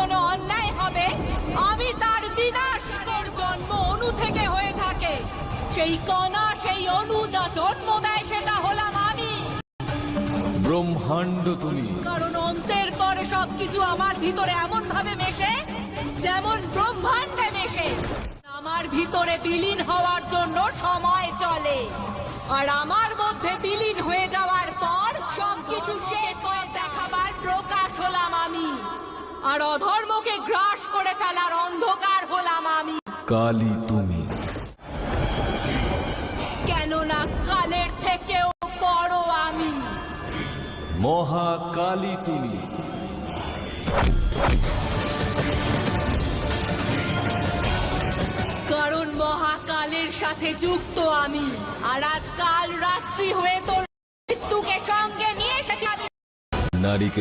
কোনো অন্যায় হবে? আমি তার বিনাশ তোর জন্ম অনু থেকে হয়ে থাকে। সেই কণা সেই অনু যা জন্ম দেয় সেটা হলাম আমি। ব্রহ্মাণ্ড তুমি। কারণ অন্তের পরে সবকিছু আমার ভিতরে এমন ভাবে মেশে যেমন ব্রহ্মাণ্ডে মেশে। আমার ভিতরে বিলীন হওয়ার জন্য সময় চলে। আর আমার মধ্যে বিলীন হয়ে যাওয়ার পর সবকিছু শেষ। আর অধর্মকে গ্রাস করে ফেলার অন্ধকার হলাম আমি। কালী তুমি। কেননা কালের থেকেও বড় আমি। মহাকালী তুমি। কারণ মহাকালের সাথে যুক্ত আমি। আর আজ কাল রাত্রি হয়ে তোর মৃত্যুকে সঙ্গে নিয়ে এসেছি আমি। নারীকে